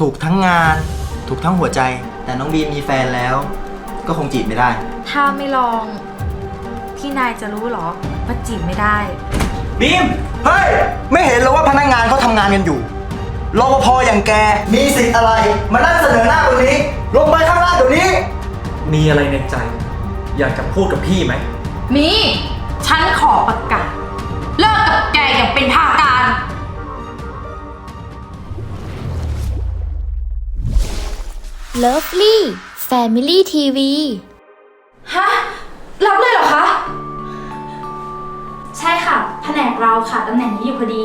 ถูกทั้งงาน ถูกทั้งหัวใจ แต่น้องบีมมีแฟนแล้ว ก็คงจีบไม่ได้ ถ้าไม่ลอง พี่นายจะรู้เหรอว่าจีบไม่ได้ บีม เฮ้ย ไม่เห็นเหรอว่าพนักงานเขาทำงานกันอยู่รปภอย่างแก มีสิทธิ์อะไร มานั่งเสนอหน้าตรงนี้ ลงไปข้างล่างเดี๋ยวนี้ มีอะไรในใจ อยากจะพูดกับพี่ไหม มี ฉันขอประกาศ เลิกกับแกอย่างเป็นทาง Lovely Family TV ฮะ รับเลยเหรอคะ ใช่ค่ะ แผนกเราค่ะตำแหน่งนี้อยู่พอดี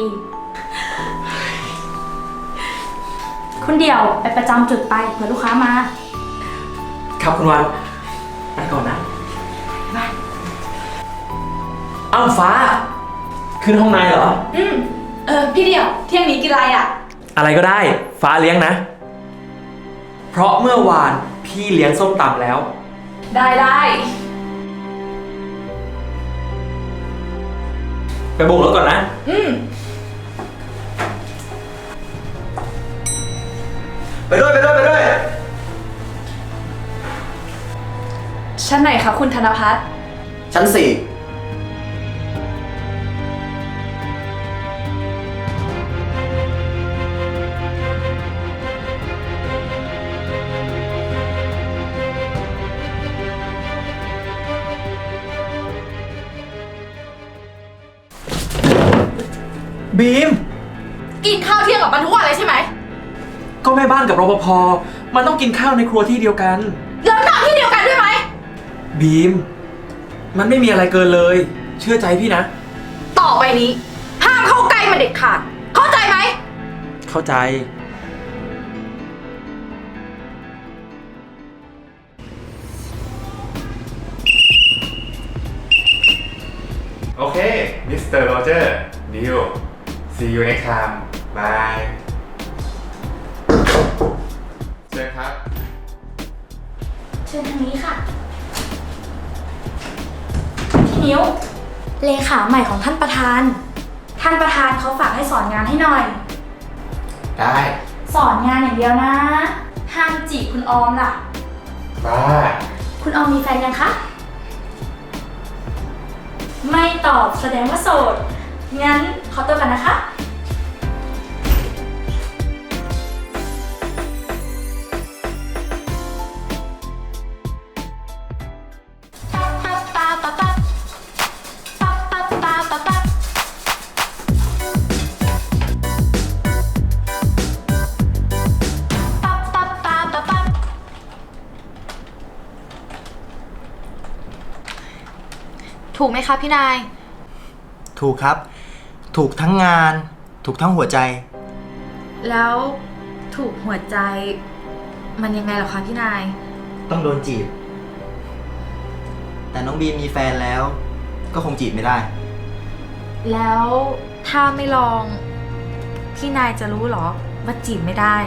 คุณเดี่ยวไปประจำจุดไปเผื่อลูกค้ามา ครับคุณวันไปก่อนนะเอ้าฟ้า ขึ้นห้องนายเหรอ อืม เออ พี่เดี่ยว เที่ยงนี้กินอะไรอะ อะไรก็ได้ ฟ้าเลี้ยงนะ เพราะเมื่อวานพี่เลี้ยงส้มตำแล้ว ได้ได้ไปโบกรถก่อนนะ อืม ไปด้วยไปด้วยไปด้วย ชั้นไหนคะคุณธนพัฒน์ชั้นสี่ บีม กินข้าวเที่ยงกับมันทุกวันเลยใช่ไหม ก็แม่บ้านกับรปภ มันต้องกินข้าวในครัวที่เดียวกัน แล้วนอนที่เดียวกันด้วยไหม บีม มันไม่มีอะไรเกินเลย เชื่อใจพี่นะ ต่อไปนี้ ห้ามเข้าใกล้มันเด็ดขาด เข้าใจไหม เข้าใจ โอเค มิสเตอร์โรเจอร์ดิว see you next time bye เชิญครับ เชิญทางนี้ค่ะ พี่นิ้ว เลขาใหม่ของท่านประธาน ท่านประธานเขาฝากให้สอนงานให้หน่อย ได้ สอนงานอย่างเดียวนะ ห้ามจีบคุณออมล่ะ บ้า คุณออมมีแฟนยังคะ ไม่ตอบแสดงว่าโสด งั้นขอตัวกันนะคะ ถูกไหมคะพี่นาย ถูกครับ ถูกทั้งงาน ถูกทั้งหัวใจ แล้วถูกหัวใจ มันยังไงเหรอคะพี่นาย ต้องโดนจีบ แต่น้องบีมมีแฟนแล้ว ก็คงจีบไม่ได้ แล้วถ้าไม่ลอง พี่นายจะรู้เหรอ ว่าจีบไม่ได้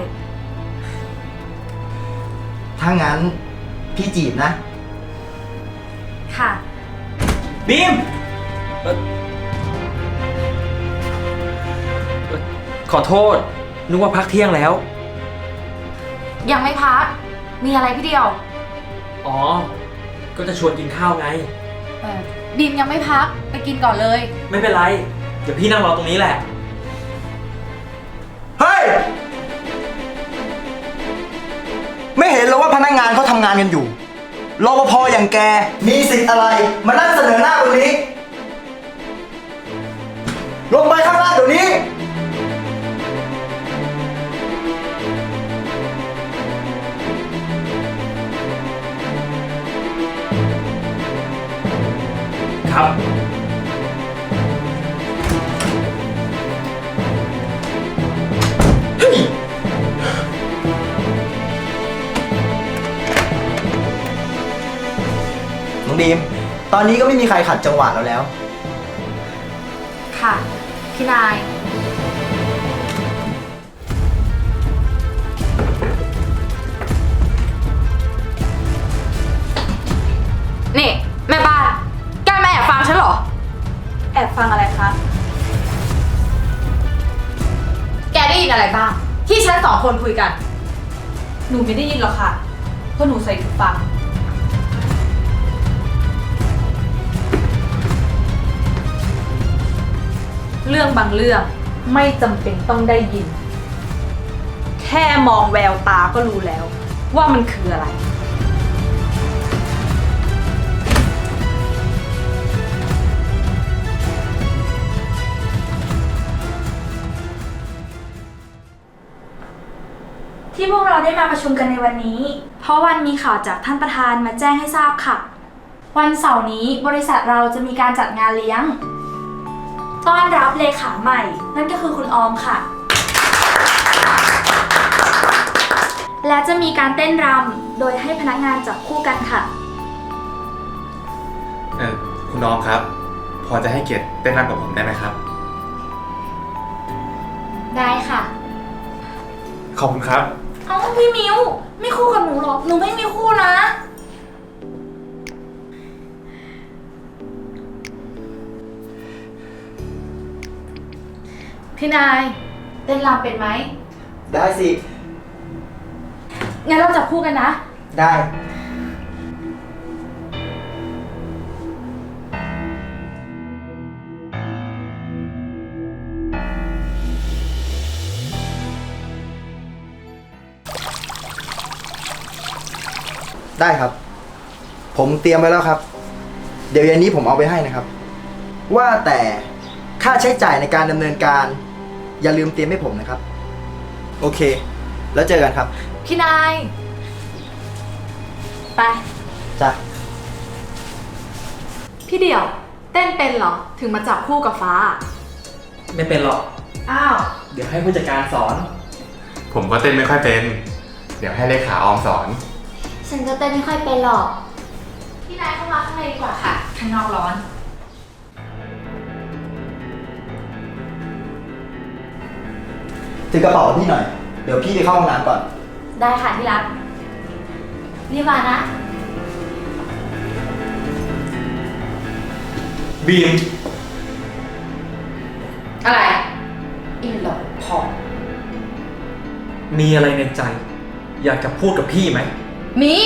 ถ้างั้นพี่จีบนะ ค่ะ บีมเอ่อ ขอโทษ นึกว่าพักเที่ยงแล้ว ยังไม่พัก มีอะไรพี่เดียว อ๋อ ก็จะชวนกินข้าวไง เออบีมยังไม่พัก ไปกินก่อนเลย ไม่เป็นไร เดี๋ยวพี่นั่งรอตรงนี้แหละ เฮ้ย ไม่เห็นเหรอว่าพนักงานเขาทำงานกันอยู่ รปภอย่างแก มีสิทธิ์อะไร มานั่งเสนอหน้าตรงนี้ ลงไปข้างล่างเดี๋ยวนี้ ครับ น้องดีม ตอนนี้ก็ไม่มีใครขัดจังหวะเราแล้ว ค่ะ พี่นาย ยกัน หนูไม่ได้ยินหรอกค่ะ เพราะหนูใส่หูฟัง เรื่องบางเรื่องไม่จำเป็นต้องได้ยิน แค่มองแววตาก็รู้แล้วว่ามันคืออะไร ที่พวกเราได้มาประชุมกันในวันนี้ เพราะวันมีข่าวจากท่านประธานมาแจ้งให้ทราบค่ะ วันเสาร์นี้บริษัทเราจะมีการจัดงานเลี้ยง ต้อนรับเลขาใหม่ นั่นก็คือคุณออมค่ะ และจะมีการเต้นรำโดยให้พนักงานจับคู่กันค่ะ เออคุณน้องครับ พอจะให้เกียรติเต้นรำกับผมได้ไหมครับ ได้ค่ะ ขอบคุณครับ เอ้าพี่มิวไม่คู่กับหนูหรอกหนูไม่มีคู่นะ พี่นายเต้นรำเป็นไหมได้สิ งั้นเราจับคู่กันนะ ได้ ได้ครับ ผมเตรียมไว้แล้วครับ เดี๋ยวเย็นนี้ผมเอาไปให้นะครับ ว่าแต่ค่าใช้จ่ายในการดำเนินการ อย่าลืมเตรียมให้ผมนะครับ โอเค แล้วเจอกันครับพี่นาย ไป จ้ะพี่เดี่ยว เต้นเป็นเหรอ ถึงมาจับคู่กับฟ้า ไม่เป็นหรอก อ้าว เดี๋ยวให้ผู้จัดการสอน ผมก็เต้นไม่ค่อยเป็น เดี๋ยวให้เลขาออมสอน ฉันก็เต้นไม่ค่อยเป็นหรอกพี่นายเข้ามาข้างในดีกว่าค่ะ ข้างนอกร้อน ถือกระเป๋าพี่หน่อย เดี๋ยวพี่ไปเข้าห้องน้ำก่อน ได้ค่ะที่รักรีบมานะ บีม อะไร อินหลอกพอ มีอะไรในใจ อยากจะพูดกับพี่ไหม มี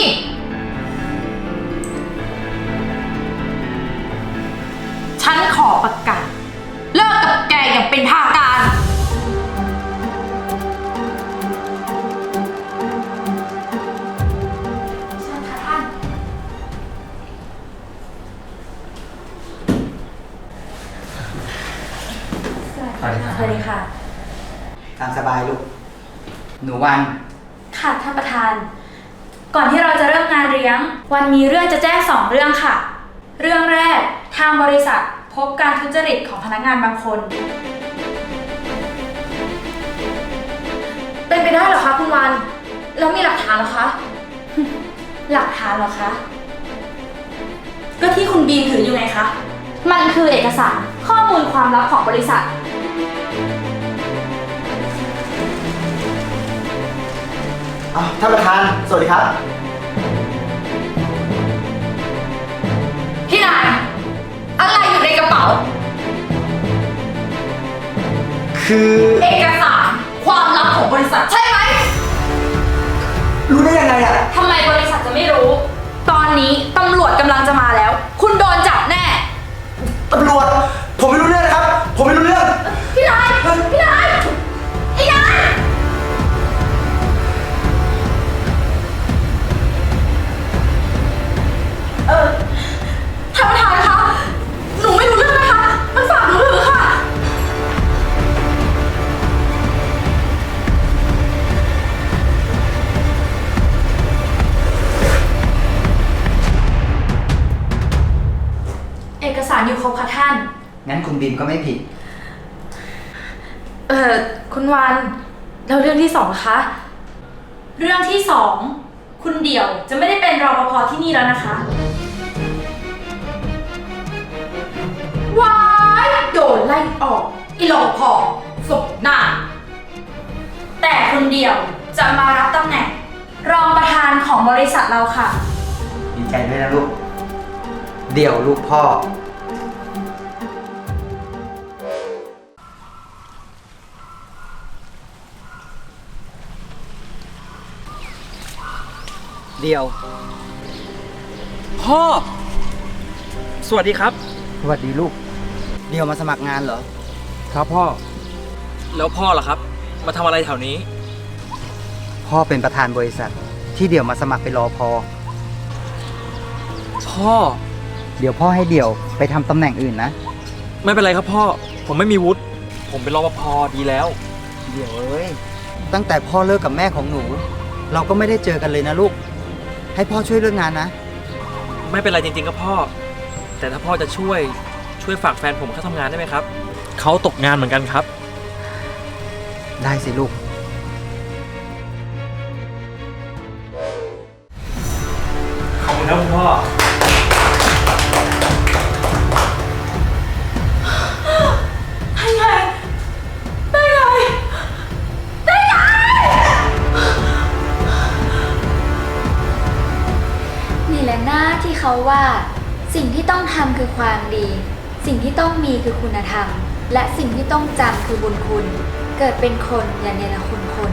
ฉันขอประกาศเลิกกับแกอย่างเป็นทางการเชิญค่ะท่านสวัสดีครับสวัสดีค่ะ ตามสบายลูก หนูวัน ค่ะท่านประธาน ก่อนที่เราจะเริ่มงานเลี้ยง วันมีเรื่องจะแจ้งสองเรื่องค่ะ เรื่องแรกทางบริษัทพบการทุจริตของพนักงานบางคน เป็นไปได้เหรอคะคุณวันแล้วมีหลักฐานเหรอคะ หลักฐานเหรอคะ ก็ที่คุณบีมถืออยู่ไงคะ มันคือเอกสารข้อมูลความลับของบริษัท อ้าวท่านประธาน สวัสดีครับ พี่นายอะไรอยู่ในกระเป๋า คือเอกสารความลับของบริษัทใช่ไหมรู้ได้ยังไงอะทำไมบริษัทจะไม่รู้ ตอนนี้ตำรวจกำลังจะมาแล้ว คุณโดนจับแน่ ตำรวจ ผมไม่รู้เรื่องนะครับ ผมไม่รู้เรื่อง บิมก็ไม่ผิด เออคุณวันแล้วเรื่องที่สองคะ เรื่องที่สองคุณเดี่ยวจะไม่ได้เป็นรปภที่นี่แล้วนะคะ ว้ายโดนไล่ออกอีหลอกพอสมหน้า แต่คุณเดี่ยวจะมารับตำแหน่ง รองประธานของบริษัทเราค่ะ ดีใจด้วยนะลูก เดี่ยวลูกพ่อ เดียว พ่อ สวัสดีครับ สวัสดีลูก เดียวมาสมัครงานเหรอ ครับพ่อ แล้วพ่อล่ะครับ มาทำอะไรแถวนี้ พ่อเป็นประธานบริษัท ที่เดียวมาสมัครไปรอพอ พ่อ เดี๋ยวพ่อให้เดี่ยวไปทำตำแหน่งอื่นนะ ไม่เป็นไรครับพ่อ ผมไม่มีวุฒิ ผมเป็นรปภดีแล้ว เดี๋ยวเอ้ย ตั้งแต่พ่อเลิกกับแม่ของหนู เราก็ไม่ได้เจอกันเลยนะลูก ให้พ่อช่วยเรื่องงานนะ ไม่เป็นไรจริงๆครับพ่อ แต่ถ้าพ่อจะช่วยช่วยฝากแฟนผมเข้าทำงานได้ไหมครับ เขาตกงานเหมือนกันครับ ได้สิลูก ว่า สิ่งที่ต้องทำคือความดี สิ่งที่ต้องมีคือคุณธรรม และสิ่งที่ต้องจำคือบุญคุณ เกิดเป็นคนอย่าเนรคุณคน